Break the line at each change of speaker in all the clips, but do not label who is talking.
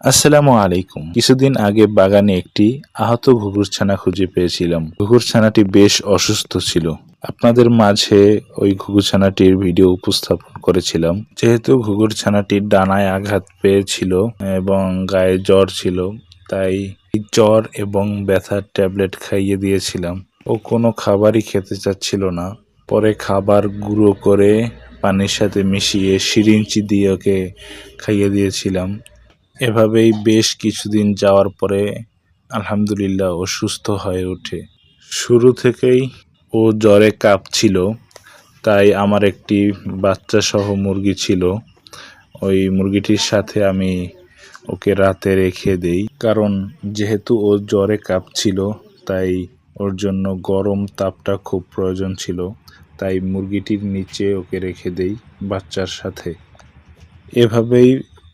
আসসালামু আলাইকুম। কিছুদিন আগে বাগানে একটি আহত ঘুঘুরছানা খুঁজে পেয়েছিলাম। ঘুঘুরছানাটি বেশ অসুস্থ ছিল। আপনাদের মাঝে ওই ঘুঘুরছানাটির ভিডিও উপস্থাপন করেছিলাম। যেহেতু ঘুঘুরছানাটির ডানায় আঘাত পেয়েছিল এবং গায়ে জ্বর ছিল, তাই জ্বর এবং ব্যথার ট্যাবলেট খাইয়ে দিয়েছিলাম। ও কোনো খাবারই খেতে চাচ্ছিল না। পরে খাবার গুঁড়ো করে পানির সাথে মিশিয়ে সিরিঞ্চি দিয়ে ওকে খাইয়ে দিয়েছিলাম। এভাবেই বেশ কিছুদিন যাওয়ার পরে আলহামদুলিল্লাহ ও সুস্থ হয়ে ওঠে। শুরু থেকেই ও জ্বরে কাঁপছিল, তাই আমার একটি বাচ্চা সহ মুরগি ছিল। ওই মুরগিটির সাথে আমি ওকে রাতে রেখে দেই, কারণ যেহেতু ও জ্বরে কাঁপছিল, তাই ওর জন্য গরম তাপটা খুব প্রয়োজন ছিল, তাই মুরগিটির নিচে ওকে রেখে দেই বাচ্চার সাথে। এভাবেই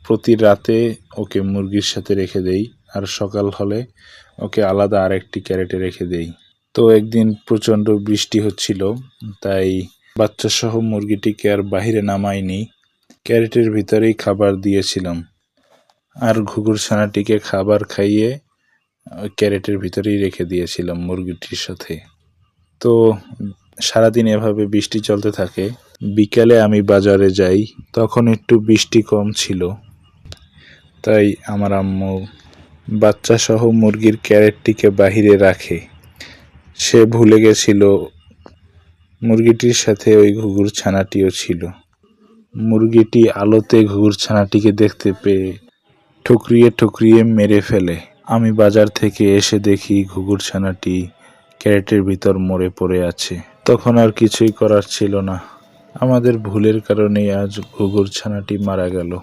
প্রতি রাতে ওকে মুরগির সাথে রেখে দেই, আর সকাল হলে ওকে আলাদা আরেকটি ক্যারেটে রেখে দেই। তো একদিন প্রচণ্ড বৃষ্টি হচ্ছিল, তাই বাচ্চা সহ মুরগিটিকে আর বাহিরে নামাইনি। ক্যারেটের ভিতরেই খাবার দিয়েছিলাম, আর ঘুঘুর ছানাটিকে খাবার খাইয়ে ক্যারেটের ভিতরেই রেখে দিয়েছিলাম মুরগিটির সাথে। তো সারাদিন এভাবে বৃষ্টি চলতে থাকে, বিকালে আমি বাজারে যাই, তখন একটু বৃষ্টি কম ছিল। তাই আমার আম্মু বাচ্চা সহ মুরগির ক্যারেটটিকে বাহিরে রাখে। সে ভুলে গেছিল, মুরগিটির সাথে ওই ঘুঘুর ছানাটিও ছিল। মুরগিটি আলোতে ঘুঘুর ছানাটিকে দেখতে পেয়ে ঠুকরিয়ে ঠুকরিয়ে মেরে ফেলে। আমি বাজার থেকে এসে দেখি ঘুঘুর ছানাটি ক্যারেটের ভিতর মরে পড়ে আছে। তখন আর কিছুই করার ছিল না। আমাদের ভুলের কারণেই আজ ঘুঘুর ছানাটি মারা গেল।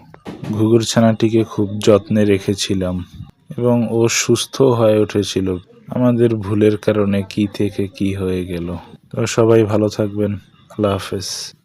ঘুঘুর ছানাটিকে খুব যত্নে রেখেছিলাম এবং ও সুস্থ হয়ে উঠেছিল। আমাদের ভুলের কারণে কি থেকে কি হয়ে গেল। তো সবাই ভালো থাকবেন। আল্লাহ হাফেজ।